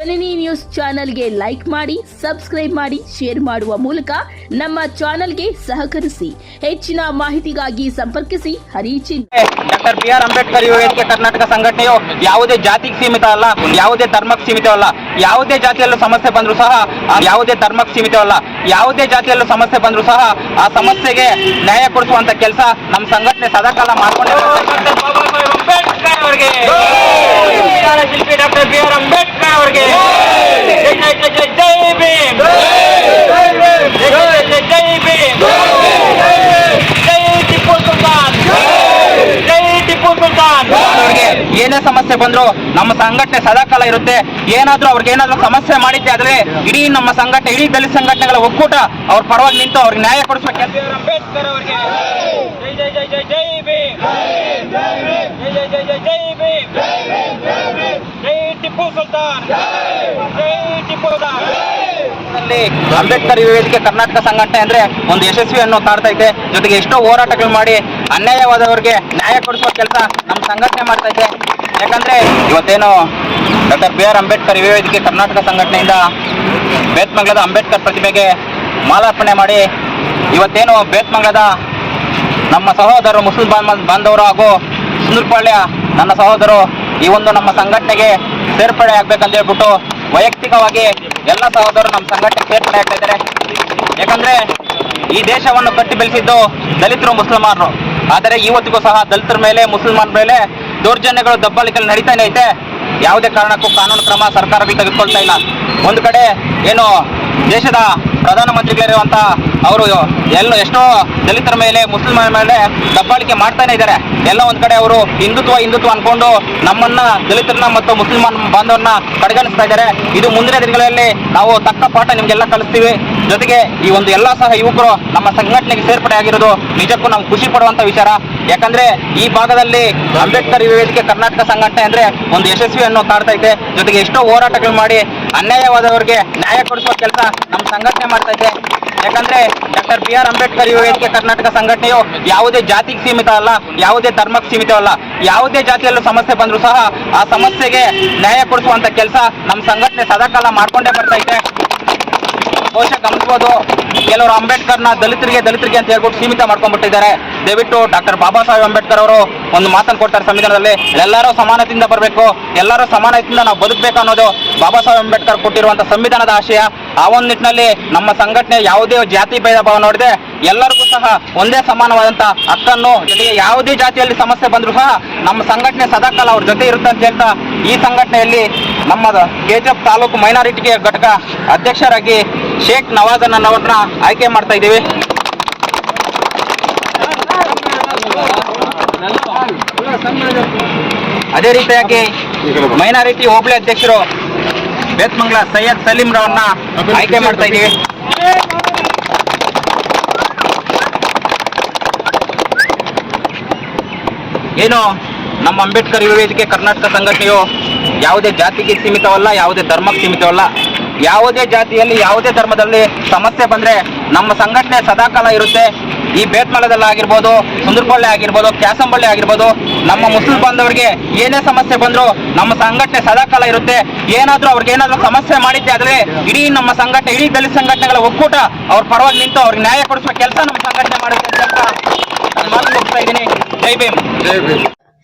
ಜನನಿ news ಚಾನೆಲ್ಗೆ like ಮಾಡಿ subscribe ಮಾಡಿ ಶೇರ್ ಮಾಡುವ ಮೂಲಕ ನಮ್ಮ ಚಾನೆಲ್ಗೆ ಸಹಕರಿಸಿ. ಹೆಚ್ಚಿನ ಮಾಹಿತಿಗಾಗಿ ಸಂಪರ್ಕಿಸಿ. ಹರಿಚಿನ್ ಡಾಕ್ಟರ್ ಬಿ ಆರ್ ಅಂಬೇಡ್ಕರ್ ಯುವ ವೇದಿಕೆ ಕರ್ನಾಟಕ ಸಂಘಟನೆಯು ಯಾವುದೇ ಜಾತಿಗೆ ಸೀಮಿತ ಅಲ್ಲ ಯಾವುದೇ ಧರ್ಮಕ್ಕೆ ಸೀಮಿತವಲ್ಲ. ಯಾವುದೇ ಜಾತಿಯಲ್ಲೂ ಸಮಸ್ಯೆ ಬಂದರೂ ಸಹ ಯಾವುದೇ ಧರ್ಮಕ್ಕೆ ಸೀಮಿತವಲ್ಲ. ಯಾವುದೇ ಜಾತಿಯಲ್ಲೂ ಸಮಸ್ಯೆ ಬಂದರೂ ಸಹ ಆ ಸಮಸ್ಯೆಗೆ ನ್ಯಾಯ ಕೊಡಿಸುವಂತ ಕೆಲಸ ನಮ್ಮ ಸಂಘಟನೆ ಸದಾಕಾಲ ಕಾಲ ಅಂಬೇಡ್ಕರ್ ಅವರಿಗೆ. ಸಂವಿಧಾನ ಶಿಲ್ಪಿ ಡಾಕ್ಟರ್ ಬಿ ಆರ್ ಅಂಬೇಡ್ಕರ್ ಅವರಿಗೆ ಜೈ ಜೈ ಜೈ ಜೈ ಜೈ ಭೀಮ್ ಜೈ ಜೈ ಜೈ ಜೈ ಭೀಮ್ ಜೈ ಟಿಪ್ಪು ಸುಲ್ತಾನ್ ಜೈ ಟಿಪ್ಪು ಸುಲ್ತಾನ್ ಅವರಿಗೆ ಏನೇ ಸಮಸ್ಯೆ ಬಂದ್ರು ನಮ್ಮ ಸಂಘಟನೆ ಸದಾಕಾಲ ಇರುತ್ತೆ ಏನಾದ್ರೂ ಅವ್ರಿಗೆ ಏನಾದ್ರೂ ಸಮಸ್ಯೆ ಮಾಡಿದ್ದೆ ಆದ್ರೆ ಇಡೀ ನಮ್ಮ ಸಂಘಟನೆ ಇಡೀ ದಲಿತ ಸಂಘಟನೆಗಳ ಒಕ್ಕೂಟ ಅವ್ರ ಪರವಾಗಿ ನಿಂತು ಅವ್ರಿಗೆ ನ್ಯಾಯ ಕೊಡಿಸ್ಬೇಕು ಅಂಬೇಡ್ಕರ್ ಅವರಿಗೆ ಜೈ ಜೈ ಜೈ ಜೈ ಜೈ ಭೀಮ್ ಜೈ ಜೈ ಜೈ ಜೈ ಜೈ ಭೀಮ್ ಜೈ ಟಿಪ್ಪು ಸುಲ್ತಾನ್ ಜೈ ಟಿಪ್ಪು ಸುಲ್ತಾನ್ ಅಂಬೇಡ್ಕರ್ ವೇದಿಕೆ ಕರ್ನಾಟಕ ಸಂಘಟನೆ ಅಂದ್ರೆ ಒಂದು ಯಶಸ್ವಿ ಅನ್ನೋ ಕಾಡ್ತಾ ಇದೆ. ಜೊತೆಗೆ ಎಷ್ಟೋ ಹೋರಾಟಗಳು ಮಾಡಿ ಅನ್ಯಾಯವಾದವರಿಗೆ ನ್ಯಾಯ ಕೊಡಿಸುವ ಕೆಲಸ ನಮ್ಮ ಸಂಘಟನೆ ಮಾಡ್ತಾ ಇದೆ. ಯಾಕಂದ್ರೆ ಇವತ್ತೇನು ಡಾಕ್ಟರ್ ಬಿ ಆರ್ ಅಂಬೇಡ್ಕರ್ ವೇದಿಕೆ ಕರ್ನಾಟಕ ಸಂಘಟನೆಯಿಂದ ಬೇತ್ಮಂಗಲದ ಅಂಬೇಡ್ಕರ್ ಪ್ರತಿಮೆಗೆ ಮಾಲಾರ್ಪಣೆ ಮಾಡಿ ಇವತ್ತೇನು ಬೇತ್ಮಂಗಲದ ನಮ್ಮ ಸಹೋದರರು, ಮುಸ್ಲಿಂ ಬಾಂಧ- ಬಾಂಧವರು ಹಾಗೂ ಸುಂದರಪಾಳ್ಯ ನನ್ನ ಸಹೋದರರು ಈ ಒಂದು ನಮ್ಮ ಸಂಘಟನೆಗೆ ಸೇರ್ಪಡೆ ಆಗ್ಬೇಕಂತ ಹೇಳ್ಬಿಟ್ಟು ವೈಯಕ್ತಿಕವಾಗಿ ಎಲ್ಲ ಸಹೋದರರು ನಮ್ಮ ಸಂಘಟನೆ ಸೇರ್ಪಡೆ ಆಗ್ತಾ ಇದ್ದಾರೆ. ಯಾಕಂದ್ರೆ ಈ ದೇಶವನ್ನು ಕಟ್ಟಿ ಬೆಳೆಸಿದ್ದು ದಲಿತರು ಮುಸಲ್ಮಾನರು. ಆದರೆ ಇವತ್ತಿಗೂ ಸಹ ದಲಿತರ ಮೇಲೆ ಮುಸಲ್ಮಾನ ಮೇಲೆ ದೌರ್ಜನ್ಯಗಳು ದಬ್ಬಾಳಿಕೆ ನಡೀತಾನೆ ಐತೆ. ಯಾವುದೇ ಕಾರಣಕ್ಕೂ ಕಾನೂನು ಕ್ರಮ ಸರ್ಕಾರಗಳು ತೆಗೆದುಕೊಳ್ತಾ ಇಲ್ಲ. ಒಂದು ಕಡೆ ಏನು ದೇಶದ ಪ್ರಧಾನಮಂತ್ರಿಗಳಿರುವಂತ ಅವರು ಎಲ್ಲ ಎಷ್ಟೋ ದಲಿತರ ಮೇಲೆ ಮುಸ್ಲಿಮರ ಮೇಲೆ ದಬ್ಬಾಳಿಕೆ ಮಾಡ್ತಾನೆ ಇದ್ದಾರೆ. ಎಲ್ಲ ಒಂದ್ ಕಡೆ ಅವರು ಹಿಂದುತ್ವ ಹಿಂದುತ್ವ ಅನ್ಕೊಂಡು ನಮ್ಮನ್ನ, ದಲಿತರನ್ನ ಮತ್ತು ಮುಸ್ಲಿಮಾನ್ ಬಾಂಧವರನ್ನ ಕಡೆಗಣಿಸ್ತಾ ಇದ್ದಾರೆ. ಇದು ಮುಂದಿನ ದಿನಗಳಲ್ಲಿ ನಾವು ತಕ್ಕ ಪಾಠ ನಿಮ್ಗೆಲ್ಲ ಕಲಿಸ್ತೀವಿ. ಜೊತೆಗೆ ಈ ಒಂದು ಎಲ್ಲ ಸಹ ಯುವಕರು ನಮ್ಮ ಸಂಘಟನೆಗೆ ಸೇರ್ಪಡೆ ಆಗಿರೋದು ನಿಜಕ್ಕೂ ನಾವು ಖುಷಿ ಪಡುವಂತ ವಿಚಾರ. ಯಾಕಂದ್ರೆ ಈ ಭಾಗದಲ್ಲಿ ಅಂಬೇಡ್ಕರ್ ವೇದಿಕೆ ಕರ್ನಾಟಕ ಸಂಘಟನೆ ಅಂದ್ರೆ ಒಂದು ಯಶಸ್ವಿ ಅನ್ನೋ ಕಾಡ್ತಾ ಇದೆ ಜೊತೆಗೆ ಎಷ್ಟೋ ಹೋರಾಟಗಳು ಮಾಡಿ ಅನ್ಯಾಯವಾದವರಿಗೆ ನ್ಯಾಯ ಕೊಡಿಸುವ ಕೆಲಸ ನಮ್ಮ ಸಂಘಟನೆ ಮಾಡ್ತಾ ಇದೆ. ಯಾಕಂದ್ರೆ ಡಾಕ್ಟರ್ ಬಿ ಆರ್ ಅಂಬೇಡ್ಕರ್ ಯುವ ವೇದಿಕೆ ಕರ್ನಾಟಕ ಸಂಘಟನೆಯು ಯಾವುದೇ ಜಾತಿಗೆ ಸೀಮಿತ ಅಲ್ಲ, ಯಾವುದೇ ಧರ್ಮಕ್ಕೆ ಸೀಮಿತವಲ್ಲ ಯಾವುದೇ ಜಾತಿಯಲ್ಲೂ ಸಮಸ್ಯೆ ಬಂದರೂ ಸಹ ಆ ಸಮಸ್ಯೆಗೆ ನ್ಯಾಯ ಕೊಡಿಸುವಂತ ಕೆಲಸ ನಮ್ಮ ಸಂಘಟನೆ ಸದಾಕಾಲ ಮಾಡ್ಕೊಂಡೇ ಬರ್ತಾ ಇದೆ. ಬಹುಶಃ ಗಮನಿಸಬಹುದು ಕೆಲವರು ಅಂಬೇಡ್ಕರ್ನ ದಲಿತರಿಗೆ ದಲಿತರಿಗೆ ಅಂತ ಹೇಳ್ಬಿಟ್ಟು ಸೀಮಿತ ಮಾಡ್ಕೊಂಡ್ಬಿಟ್ಟಿದ್ದಾರೆ. ದಯವಿಟ್ಟು ಡಾಕ್ಟರ್ ಬಾಬಾ ಸಾಹೇಬ್ ಅಂಬೇಡ್ಕರ್ ಅವರು ಒಂದು ಮಾತನ್ನು ಕೊಡ್ತಾರೆ ಸಂವಿಧಾನದಲ್ಲಿ, ಎಲ್ಲರೂ ಸಮಾನತೆಯಿಂದ ಬರಬೇಕು, ಎಲ್ಲರೂ ಸಮಾನತೆಯಿಂದ ನಾವು ಬದುಕಬೇಕು ಅನ್ನೋದು ಬಾಬಾ ಸಾಹೇಬ್ ಅಂಬೇಡ್ಕರ್ ಕೊಟ್ಟಿರುವಂತಹ ಸಂವಿಧಾನದ ಆಶಯ, ಆ ಒಂದು ನಿಟ್ಟಿನಲ್ಲಿ ನಮ್ಮ ಸಂಘಟನೆ ಯಾವುದೇ ಜಾತಿ ಭೇದ ಭಾವ ನೋಡಿದೆ ಎಲ್ಲರಿಗೂ ಸಹ ಒಂದೇ ಸಮಾನವಾದಂತ ಹಕ್ಕನ್ನು ಜೊತೆಗೆ ಯಾವುದೇ ಜಾತಿಯಲ್ಲಿ ಸಮಸ್ಯೆ ಬಂದರೂ ಸಹ ನಮ್ಮ ಸಂಘಟನೆ ಸದಾಕಾಲ ಅವ್ರ ಜೊತೆ ಇರುತ್ತೆ ಅಂತ ಹೇಳ್ತಾ ಈ ಸಂಘಟನೆಯಲ್ಲಿ ನಮ್ಮ ಕೆಜಿಎಫ್ ತಾಲೂಕು ಮೈನಾರಿಟಿಗೆ ಘಟಕ ಅಧ್ಯಕ್ಷರಾಗಿ ಶೇಖ್ ನವಾಜನ್ ಅನ್ನೋರನ್ನ ಆಯ್ಕೆ ಮಾಡ್ತಾ ಇದ್ದೀವಿ. ಅದೇ ರೀತಿಯಾಗಿ ಮೈನಾರಿಟಿ ಹೋಬಳಿ ಅಧ್ಯಕ್ಷರು ಬೇತ್ಮಂಗ್ಲ ಸೈಯದ್ ಸಲೀಂ ರವನ್ನ ಆಯ್ಕೆ ಮಾಡ್ತಾ ಇದ್ದೀವಿ. ಏನು ನಮ್ಮ ಅಂಬೇಡ್ಕರ್ ಯುವ ವೇದಿಕೆ ಕರ್ನಾಟಕ ಸಂಘಟನೆಯು ಯಾವುದೇ ಜಾತಿಗೆ ಸೀಮಿತವಲ್ಲ ಯಾವುದೇ ಧರ್ಮಕ್ಕೆ ಸೀಮಿತವಲ್ಲ. ಯಾವುದೇ ಜಾತಿಯಲ್ಲಿ ಯಾವುದೇ ಧರ್ಮದಲ್ಲಿ ಸಮಸ್ಯೆ ಬಂದ್ರೆ ನಮ್ಮ ಸಂಘಟನೆ ಸದಾಕಾಲ ಇರುತ್ತೆ. ಈ ಬೇತ್ಮಲದಲ್ಲಿ ಆಗಿರ್ಬೋದು ಸುಂದರಕೊಳ್ಳೆ ಆಗಿರ್ಬೋದು, ಕ್ಯಾಸಂಬಳ್ಳಿ ಆಗಿರ್ಬೋದು, ನಮ್ಮ ಮುಸ್ಲಿಂ ಬಾಂಧವರಿಗೆ ಏನೇ ಸಮಸ್ಯೆ ಬಂದ್ರು ನಮ್ಮ ಸಂಘಟನೆ ಸದಾಕಾಲ ಇರುತ್ತೆ. ಏನಾದರೂ ಅವ್ರಿಗೆ ಏನಾದರೂ ಸಮಸ್ಯೆ ಮಾಡಿದ್ದೆ ಆದ್ರೆ ಇಡೀ ನಮ್ಮ ಸಂಘಟನೆ, ಇಡೀ ದಲಿತ ಸಂಘಟನೆಗಳ ಒಕ್ಕೂಟ ಅವ್ರ ಪರವಾಗಿ ನಿಂತು ಅವ್ರಿಗೆ ನ್ಯಾಯ ಕೊಡಿಸುವ ಕೆಲಸ ನಮ್ಮ ಸಂಘಟನೆ ಮಾಡುತ್ತೆ ಅಂತ ಹೇಳ್ತಾ ನಾನು ಮಾತು ಜೈ ಇದ್ದೀನಿ ಜೈ ಭೀಮ್.